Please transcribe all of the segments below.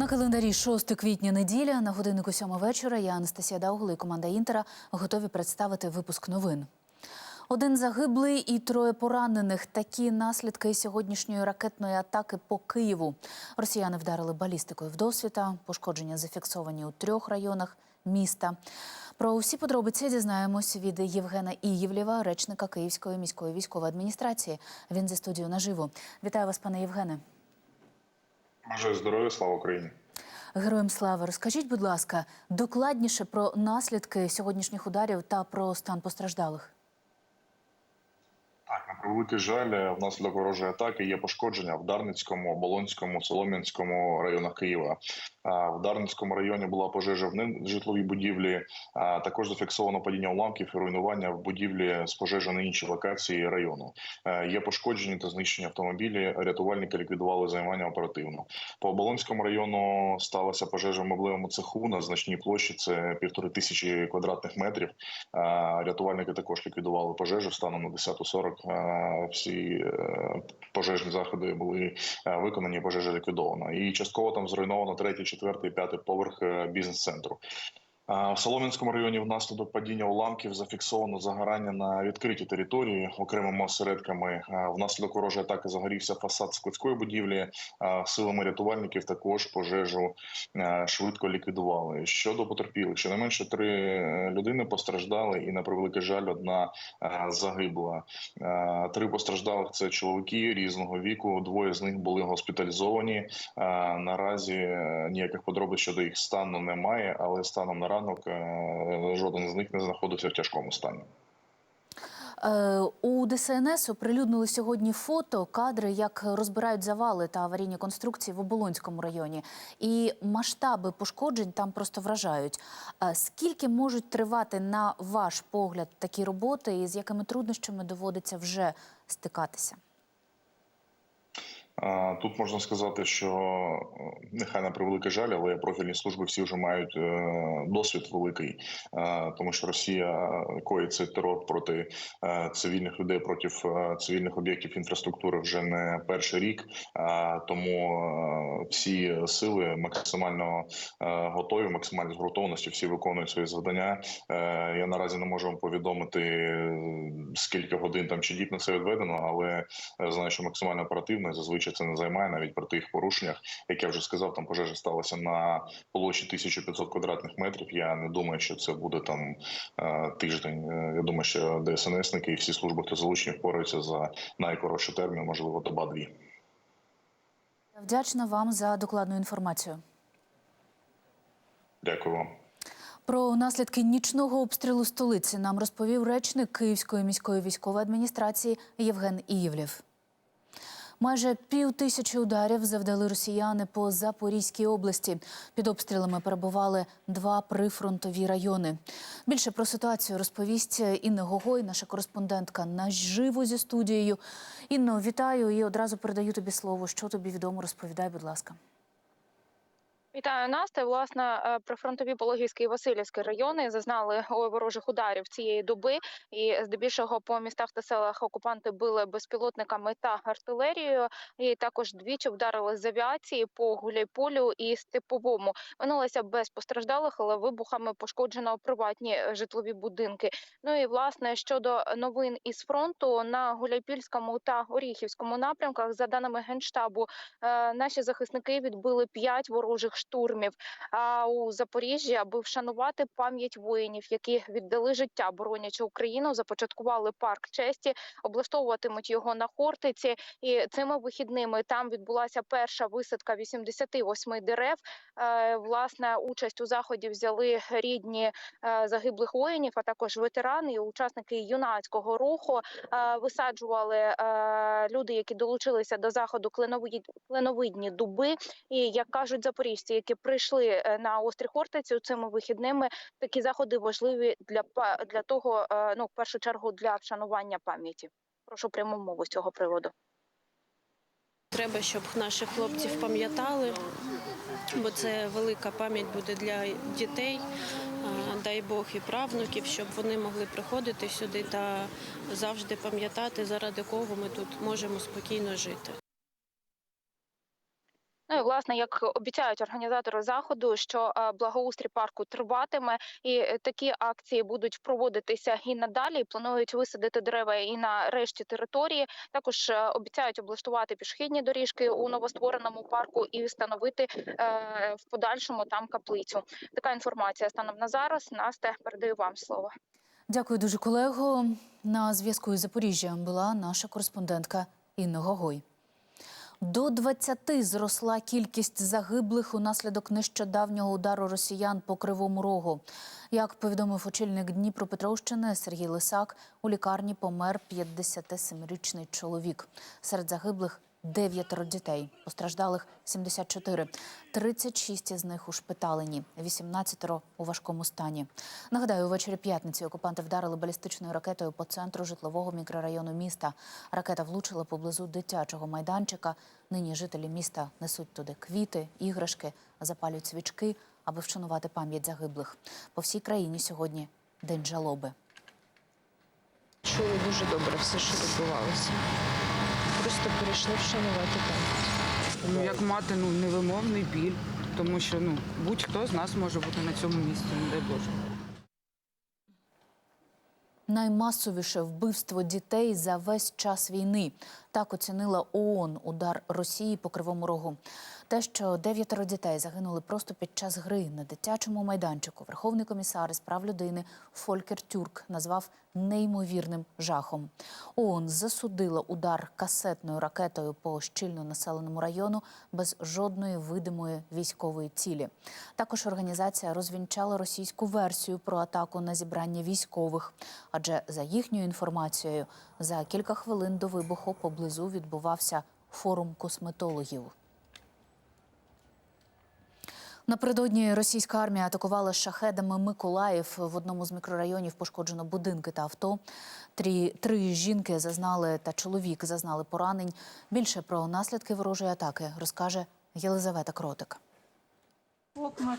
На календарі 6 квітня неділя на годиннику 7 вечора я Анастасія Даугла і команда Інтера готові представити випуск новин. Один загиблий і троє поранених. Такі наслідки сьогоднішньої ракетної атаки по Києву. Росіяни вдарили балістикою в досвіта. Пошкодження зафіксовані у трьох районах міста. Про всі подробиці дізнаємось від Євгена Іївлєва, речника Київської міської військової адміністрації. Він зі студією наживо. Вітаю вас, пане Євгене. Бажаю здоров'я, слава Україні. Героям слави, розкажіть, будь ласка, докладніше про наслідки сьогоднішніх ударів та про стан постраждалих. Превеликий жаль, внаслідок ворожої атаки є пошкодження в Дарницькому, Оболонському, Солом'янському районах Києва. В Дарницькому районі була пожежа в нежитловій будівлі. Також зафіксовано падіння уламків і руйнування в будівлі з пожежі на іншій локації району. Е, Є пошкоджені та знищені автомобілі. Рятувальники ліквідували займання оперативно. По Оболонському району сталася пожежа в меблевому цеху на значній площі. Це півтори тисячі квадратних метрів. Рятувальники також ліквідували пожежу станом на 10.40. Всі е, пожежні заходи були е, виконані. Пожежа ліквідована. І частково там зруйновано третій, четвертий, п'ятий поверх е, бізнес-центру. В Солом'янському районі внаслідок падіння уламків зафіксовано загорання на відкритій території окремими осередками. Внаслідок ворожої атаки загорівся фасад складської будівлі. А, Силами рятувальників також пожежу е, швидко ліквідували. Щодо потерпілих, щонайменше три е, людини постраждали, і на превеликий жаль, одна е, загибла. Е, Три постраждалих це чоловіки різного віку. Двоє з них були госпіталізовані. Е, Наразі е, ніяких подробиць щодо їх стану немає, але станом на ранок е, жоден з них не знаходився в тяжкому стані. Е, у ДСНС оприлюднили сьогодні фото, кадри, як розбирають завали та аварійні конструкції в Оболонському районі. І масштаби пошкоджень там просто вражають. Е, Скільки можуть тривати, на ваш погляд, такі роботи, і з якими труднощами доводиться вже стикатися? Тут можна сказати, що е, нехай на превеликий жаль, але профільні служби всі вже мають е, досвід великий, е, тому що Росія коїть цей терор проти цивільних людей, проти цивільних об'єктів інфраструктури вже не перший рік. Тому всі сили максимально готові, максимально згуртованості, всі виконують свої завдання. Я наразі не можу вам повідомити скільки годин там чи діб на це відведено, але знаю, що максимально оперативно і зазвичай це не займає навіть при тих порушеннях. Як я вже сказав, там пожежа сталася на площі 1500 квадратних метрів. Я не думаю, що це буде там е, тиждень. Е, Я думаю, що ДСНСники і всі служби, хто залучені, впораються за найкоротший термін, можливо, доба-дві. Вдячна вам за докладну інформацію. Дякую вам. Про наслідки нічного обстрілу столиці нам розповів речник Київської міської військової адміністрації Євген Іївлєв. Майже пів тисячі ударів завдали росіяни по Запорізькій області. Під обстрілами перебували два прифронтові райони. Більше про ситуацію розповість Інна Гогой, наша кореспондентка наживо зі студією. Інно, вітаю і одразу передаю тобі слово. Що тобі відомо, розповідай, будь ласка. Вітаю Настя. Власне, е, прифронтові Пологівський і Васильівський райони зазнали ворожих ударів цієї доби, і здебільшого по містах та селах окупанти били безпілотниками та артилерією. І також двічі вдарили з авіації по Гуляйполю і Степовому. Минулися без постраждалих, але вибухами пошкоджено приватні е, житлові будинки. Ну і власне щодо новин із фронту на Гуляйпільському та Оріхівському напрямках, за даними генштабу, е, наші захисники відбили п'ять ворожих штурмів. А у Запоріжжі, аби вшанувати пам'ять воїнів, які віддали життя, боронячи Україну, започаткували парк честі, облаштовуватимуть його на Хортиці. І цими вихідними там відбулася перша висадка 88 дерев. Е, Власне, участь у заході взяли рідні е, загиблих воїнів, а також ветерани і учасники юнацького руху. Е, Висаджували люди, які долучилися до заходу кленовид- кленовидні дуби. І як кажуть запоріжці, які прийшли е, на острів Хортицю цими вихідними, такі заходи важливі для для того, е, ну в першу чергу для вшанування пам'яті. Прошу пряму мову з цього приводу. Треба, щоб наших хлопців пам'ятали, бо це велика пам'ять буде для дітей. Дай Бог і правнуків, щоб вони могли приходити сюди та завжди пам'ятати, заради кого ми тут можемо спокійно жити. Ну і власне, як обіцяють організатори заходу, що е, благоустрій парку триватиме, і е, такі акції будуть проводитися і надалі. Планують висадити дерева і на решті території. Також е, обіцяють облаштувати пішохідні доріжки у новоствореному парку і встановити в подальшому там каплицю. Така інформація станом на зараз. Насте передаю вам слово. Дякую дуже, колего. На зв'язку із Запоріжжям була наша кореспондентка Інна Гогой. До 20 зросла кількість загиблих унаслідок нещодавнього удару росіян по Кривому Рогу. Як повідомив очільник Дніпропетровщини Сергій Лисак, у лікарні помер 57-річний чоловік. Серед загиблих дев'ятеро дітей, постраждалих 74. 36 із них ушпиталені, 18 у важкому стані. Нагадаю, увечері п'ятниці окупанти вдарили балістичною ракетою по центру житлового мікрорайону міста. Ракета влучила поблизу дитячого майданчика. Нині жителі міста несуть туди квіти, іграшки, запалюють свічки, аби вшанувати пам'ять загиблих. По всій країні сьогодні день жалоби. Чули дуже добре все, що відбувалося. Просто перейшли вшанувати пам'ять. Ну, як мати ну, невимовний біль, тому що ну, будь-хто з нас може бути на цьому місці, не дай Боже. Наймасовіше вбивство дітей за весь час війни. Так оцінила ООН удар Росії по Кривому Рогу. Те, що дев'ятеро дітей загинули просто під час гри на дитячому майданчику, Верховний комісар із прав людини Фолькер Тюрк назвав неймовірним жахом. ООН засудила удар касетною ракетою по щільно населеному району без жодної видимої військової цілі. Також організація розвінчала російську версію про атаку на зібрання військових. Адже за їхньою інформацією, за кілька хвилин до вибуху поблизу відбувався форум косметологів. Напередодні російська армія атакувала шахедами Миколаїв. В одному з мікрорайонів пошкоджено будинки та авто. Три, три жінки зазнали та чоловік зазнали поранень. Більше про наслідки ворожої атаки розкаже Єлизавета Кротик. Окна.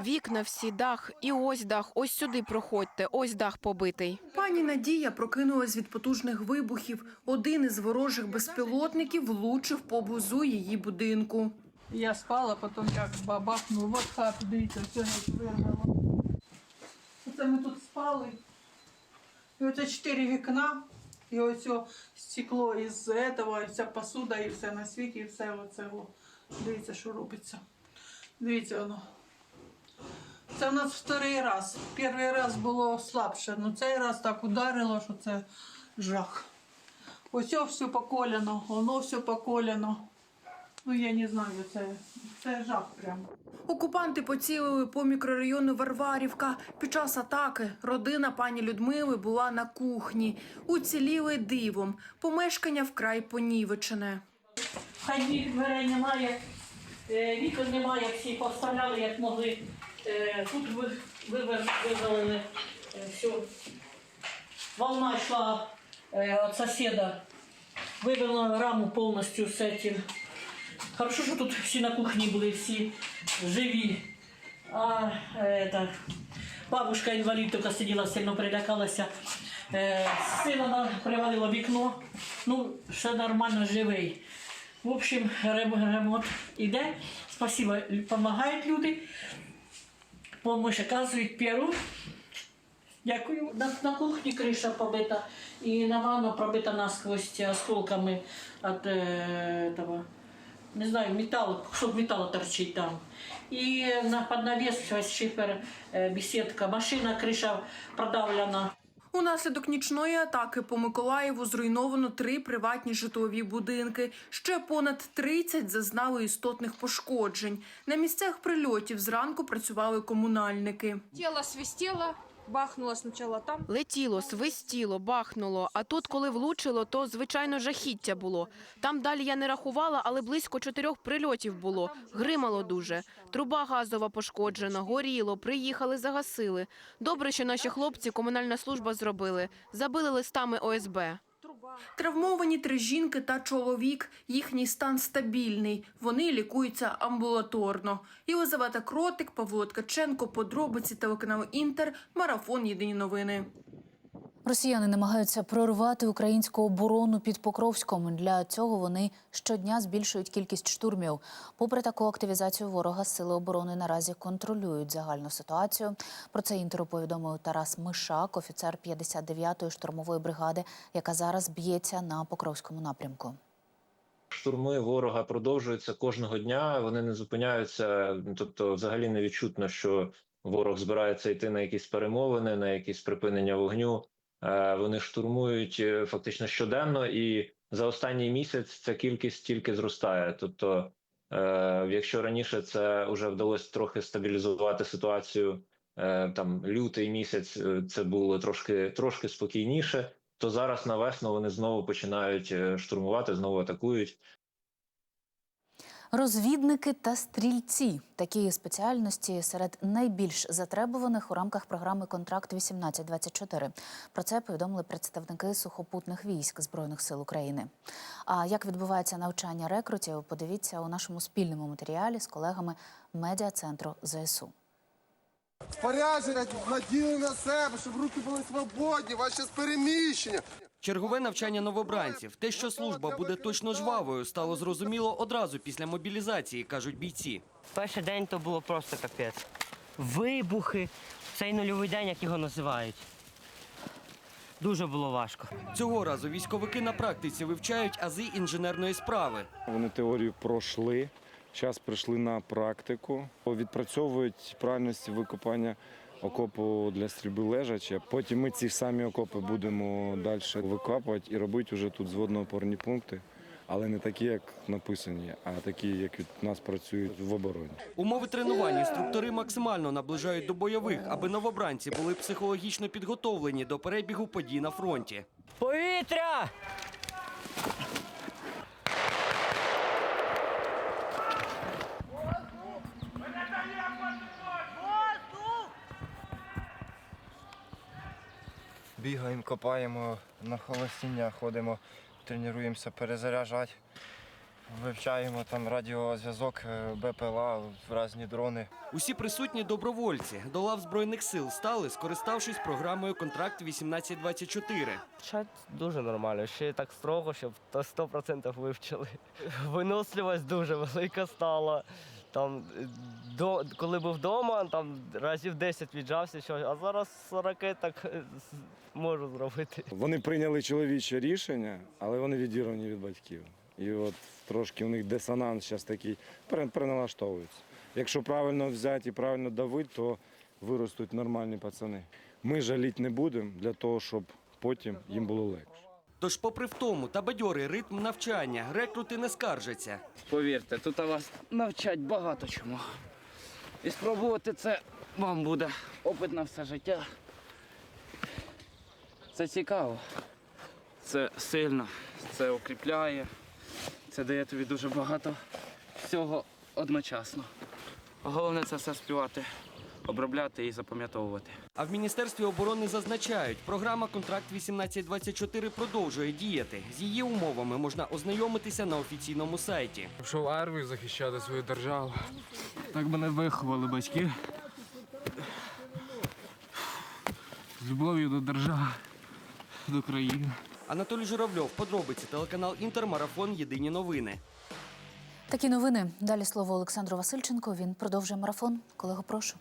Вікна всі, дах, і ось дах, ось сюди проходьте, ось дах побитий. Пані Надія прокинулась від потужних вибухів. Один із ворожих безпілотників влучив поблизу її будинку. Я спала, потім як бабахнуло. От хату, дивіться, все як вирвало. Оце ми тут спали. І оце чотири вікна, і ось стекло із этого, і вся посуда, і все на світі, і все оце. Дивіться, що робиться. Дивіться воно. Це у нас вторий раз. Перший раз було слабше, але цей раз так ударило, що це жах. Ось все поколяно, воно все поколяно. Ну, я не знаю, це, це жах прямо. Окупанти поцілили по мікрорайону Варварівка. Під час атаки родина пані Людмили була на кухні. Уціліли дивом. Помешкання вкрай понівечене. Хай дверей немає, е, вікон немає, всі поставляли, як могли. Е, Тут ви- вивер- е, все. Волна йшла е, від сусіда, вивела раму повністю з цим. Хорошо, що тут всі на кухні були, всі живі. А та, бабушка інвалід тільки сиділа, сильно перелякалася. Е, сина на- привалило вікно. Ну, все нормально, живий. В общем, ремонт іде. Спасибо, допомагають люди. Помощь оказують перу. Дякую. На, на кухні криша побита і на ванну пробита насквозь осколками від е, того, не знаю, металл, кусок металла торчить там. І на под навес шифер, е, беседка, машина, криша продавлена. Унаслідок нічної атаки по Миколаєву зруйновано три приватні житлові будинки. Ще понад 30 зазнали істотних пошкоджень. На місцях прильотів зранку працювали комунальники. Тіло свистіло, бахнуло спочатку там. Летіло, свистіло, бахнуло. А тут, коли влучило, то звичайно жахіття було. Там далі я не рахувала, але близько чотирьох прильотів було. Гримало дуже. Труба газова пошкоджена, горіло, приїхали, загасили. Добре, що наші хлопці комунальна служба зробили. Забили листами ОСБ. Травмовані три жінки та чоловік. Їхній стан стабільний. Вони лікуються амбулаторно. Єлизавета Кротик, Павло Ткаченко, подробиці телеканалу Інтер, марафон Єдині новини. Росіяни намагаються прорвати українську оборону під Покровськом. Для цього вони щодня збільшують кількість штурмів. Попри таку активізацію ворога, сили оборони наразі контролюють загальну ситуацію. Про це інтеру повідомив Тарас Мишак, офіцер 59-ї штурмової бригади, яка зараз б'ється на Покровському напрямку. Штурми ворога продовжуються кожного дня. Вони не зупиняються. Тобто, взагалі не відчутно, що ворог збирається йти на якісь перемовини, на якісь припинення вогню. Е, Вони штурмують е, фактично щоденно, і за останній місяць ця кількість тільки зростає. Тобто, е, якщо раніше це вже вдалося трохи стабілізувати ситуацію, там лютий місяць це було трошки трошки спокійніше. То зараз на весну вони знову починають штурмувати, знову атакують. Розвідники та стрільці такі спеціальності серед найбільш затребуваних у рамках програми Контракт 1824 Про це повідомили представники сухопутних військ збройних сил України. А як відбувається навчання рекрутів? Подивіться у нашому спільному матеріалі з колегами медіа центру ЗСУ. Спорядження наділи на себе, щоб руки були свободні, ваше переміщення. Чергове навчання новобранців. Те, що служба буде точно жвавою, стало зрозуміло одразу після мобілізації, кажуть бійці. Перший день то було просто капець. Вибухи, цей нульовий день, як його називають. Дуже було важко. Цього разу військовики на практиці вивчають ази інженерної справи. Вони теорію пройшли, зараз прийшли на практику, відпрацьовують правильності викопання окопу для стрільби лежача. Потім ми ці самі окопи будемо далі викопувати і робити вже тут зводно-опорні пункти, але не такі, як написані, а такі, як від нас працюють в обороні. Умови тренувань інструктори максимально наближають до бойових, аби новобранці були психологічно підготовлені до перебігу подій на фронті. Повітря! Бігаємо, копаємо на холостіння, ходимо, тренуємося перезаряджати, вивчаємо там радіозв'язок, е, БПЛА, різні дрони. Усі присутні добровольці до лав збройних сил стали, скориставшись програмою Контракт 1824. Чат дуже нормально, ще так строго, щоб 100% вивчили. Виносливість дуже велика стала. Там, до, коли був вдома, там разів 10 віджався, що, а зараз 40 так е, можу зробити. Вони прийняли чоловіче рішення, але вони відірвані від батьків. І от трошки у них дисонанс зараз такий переналаштовується. Якщо правильно взяти і правильно давити, то виростуть нормальні пацани. Ми жаліти не будемо для того, щоб потім їм було легше. Тож, попри втому та бадьорий ритм навчання, рекрути не скаржаться. Повірте, тут вас навчать багато чому. І спробувати це вам буде опит на все життя. Це цікаво. Це сильно, це укріпляє, це дає тобі дуже багато всього одночасно. Головне це все співати, обробляти і запам'ятовувати. А в Міністерстві оборони зазначають, програма Контракт 1824 продовжує діяти. З її умовами можна ознайомитися на офіційному сайті. Пішов в армію захищати свою державу. Так мене виховали батьки. З любов'ю до держави, до країни. Анатолій Журавльов, подробиці, телеканал Інтер, марафон Єдині новини. Такі новини. Далі слово Олександру Васильченко. Він продовжує марафон. Колего, прошу.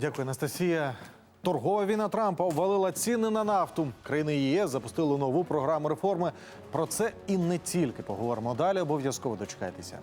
Дякую, Анастасія. Торгова війна Трампа обвалила ціни на нафту. Країни ЄС запустили нову програму реформи. Про це і не тільки поговоримо далі. Обов'язково дочекайтеся.